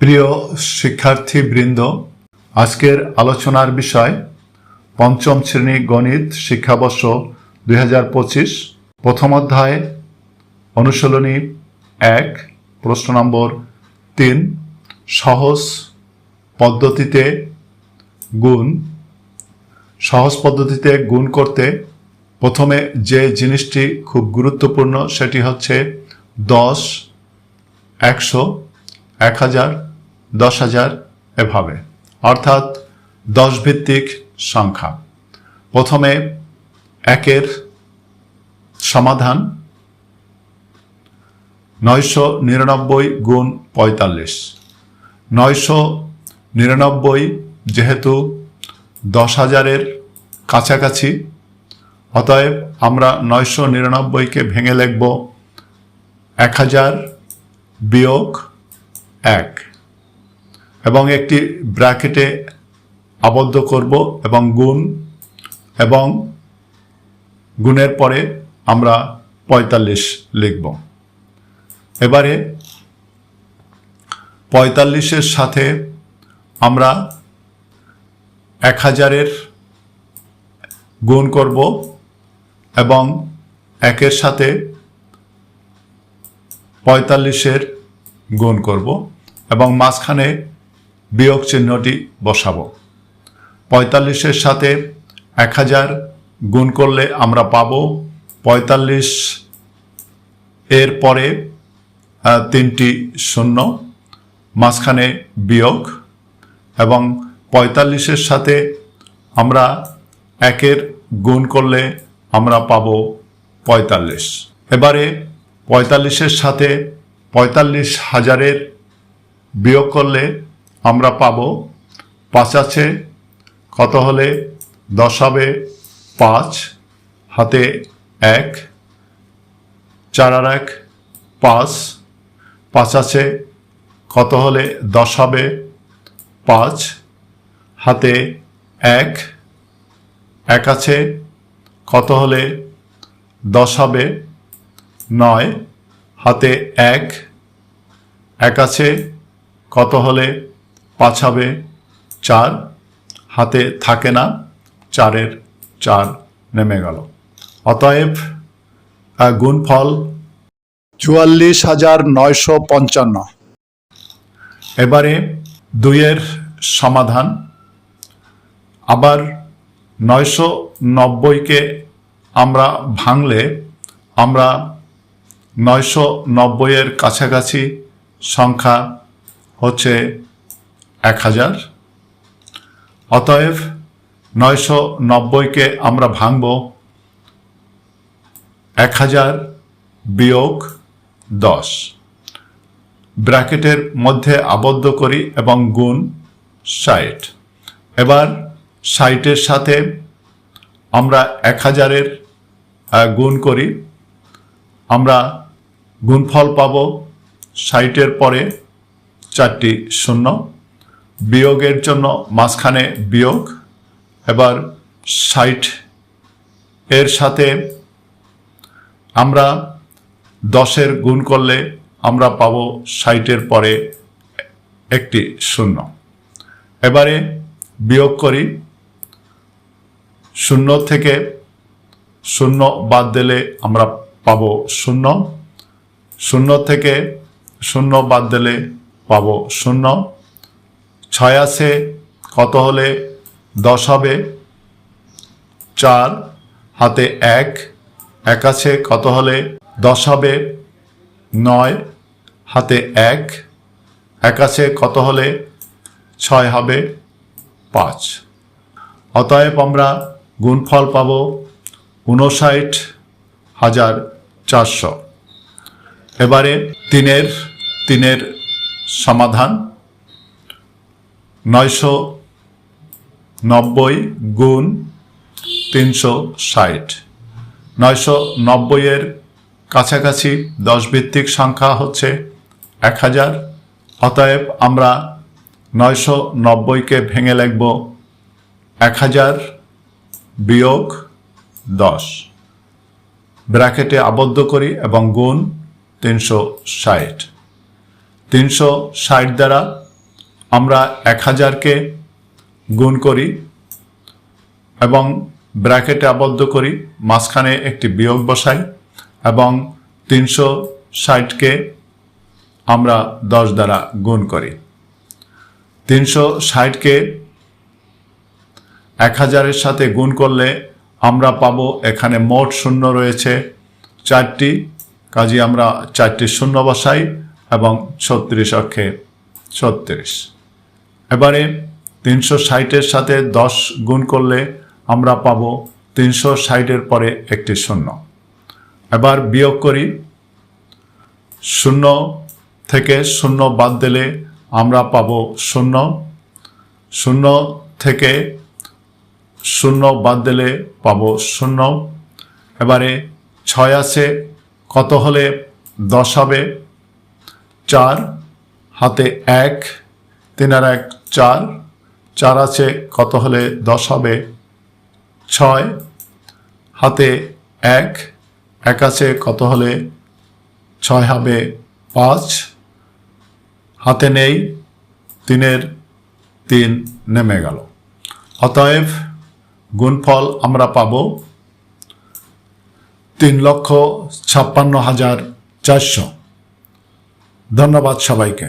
প্রিয় শিক্ষার্থীবৃন্দ, আজকের আলোচনার বিষয় পঞ্চম শ্রেণি গণিত শিক্ষাবর্ষ দুই হাজার পঁচিশ, প্রথম অধ্যায়, অনুশীলনী এক, প্রশ্ন নম্বর তিন, সহজ পদ্ধতিতে গুণ। সহজ পদ্ধতিতে গুণ করতে প্রথমে যে জিনিসটি খুব গুরুত্বপূর্ণ সেটি হচ্ছে দশ, একশো, এক হাজার দশ হাজার এভাবে, অর্থাৎ দশ ভিত্তিক সংখ্যা। প্রথমে একের সমাধান নয়শো নিরানব্বই গুণ পঁয়তাল্লিশ। নয়শো নিরানব্বই যেহেতু দশ হাজারের কাছাকাছি, অতএব আমরা নয়শো নিরানব্বইকে ভেঙে লিখব এক হাজার বিয়োগ এক। এবং একটি ব্র্যাকেটে আবদ্ধ করব এবং গুণ এবং গুণের পরে আমরা পঁয়তাল্লিশ লিখব। এবারে পঁয়তাল্লিশের সাথে আমরা এক হাজারের গুণ করব এবং একের সাথে পঁয়তাল্লিশের গুণ করব এবং মাঝখানে বিয়োগ চিহ্নটি বসাবো। পঁয়তাল্লিশের সাথে এক হাজার গুণ করলে আমরা পাব পঁয়তাল্লিশ এর পরে তিনটি শূন্য, মাঝখানে বিয়োগ এবং পঁয়তাল্লিশের সাথে আমরা একের গুণ করলে আমরা পাব পঁয়তাল্লিশ। এবারে পঁয়তাল্লিশের সাথে পঁয়তাল্লিশ হাজারের বিয়োগ করলে আমরা পাব পাঁচ আছে, কত হলে দশ হবে? পাঁচ, হাতে এক, চার আর এক, পাঁচ। পাঁচ আছে, কত হলে দশ হবে? পাঁচ, হাতে এক। এক আছে, কত হলে দশ হবে? নয়, হাতে এক। এক আছে, কত হলে পাঁচ হবে চার, হাতে থাকে না, চারের চার নেমে গেল। অতএব গুণফল চুয়াল্লিশ হাজার নয়শো পঞ্চান্ন। এবারে দুইয়ের সমাধান। আবার নয়শো নব্বইকে আমরা ভাঙলে আমরা নয়শো নব্বইয়ের কাছাকাছি সংখ্যা হচ্ছে এক হাজার। অতএব নয়শো নব্বইকে আমরা ভাঙব। এক হাজার বিয়োগ দশ। ব্র্যাকেটের মধ্যে আবদ্ধ করি এবং গুণ ষাট। এবার ষাটের সাথে আমরা এক হাজারের গুণ করি। আমরা গুণফল পাব ষাটের পরে চারটি শূন্য। বিয়োগের জন্য মাঝখানে বিয়োগ, এবার ষাট। এর সাথে আমরা দশের গুণ করলে আমরা পাব ষাটের পরে একটি শূন্য। এবারে বিয়োগ করি। শূন্য থেকে শূন্য বাদ দিলে আমরা পাব শূন্য। শূন্য থেকে শূন্য বাদ দিলে পাব শূন্য। ছয় আছে, কত হলে দশ হবে? চার, হাতে এক এক আছে, কত হলে দশ হবে? নয়, হাতে এক এক আছে, কত হলে ছয় হবে? পাঁচ। অতএব আমরা গুণফল পাব উনষাট হাজার চারশো। এবারে তিনের তিনের সমাধান। নয়শো নব্বই গুণ তিনশো ষাট। নয়শো নব্বইয়ের কাছাকাছি দশ ভিত্তিক সংখ্যা হচ্ছে এক হাজার। অতএব আমরা নয়শো নব্বইকে ভেঙে লিখব এক হাজার বিয়োগ দশ। ব্র্যাকেটে আবদ্ধ করি এবং গুণ তিনশো ষাট। তিনশো ষাট দ্বারা আমরা এক হাজারকে গুণ করি এবং ব্র্যাকেটে আবদ্ধ করি, মাঝখানে একটি বিয়োগ বসাই এবং তিনশো ষাটকে আমরা দশ দ্বারা গুণ করি। তিনশো ষাটকে এক হাজারের সাথে গুণ করলে আমরা পাবো এখানে মোট শূন্য রয়েছে চারটি কাজে আমরা চারটি শূন্য বসাই এবং ছত্রিশ অক্ষে ছত্রিশ। এবারে তিনশো ষাটের সাথে দশ গুণ করলে আমরা পাবো তিনশো ষাটের পরে একটি শূন্য। এবার বিয়োগ করি। শূন্য থেকে শূন্য বাদ দিলে আমরা পাবো শূন্য। শূন্য থেকে শূন্য বাদ দিলে পাব শূন্য। এবারে ছয় আছে, কত হলে দশ হবে? চার, হাতে এক, তিন আর এক চার। চার আছে কত হলে দশ হবে? ছয়। হাতে এক। এক আছে কত হলে ছয় হবে? পাঁচ। হাতে নেই। তিনের তিন নেমে গেল। অতএব গুণফল আমরা পাব তিন লক্ষ ছাপ্পান্ন হাজার চারশো। ধন্যবাদ সবাইকে।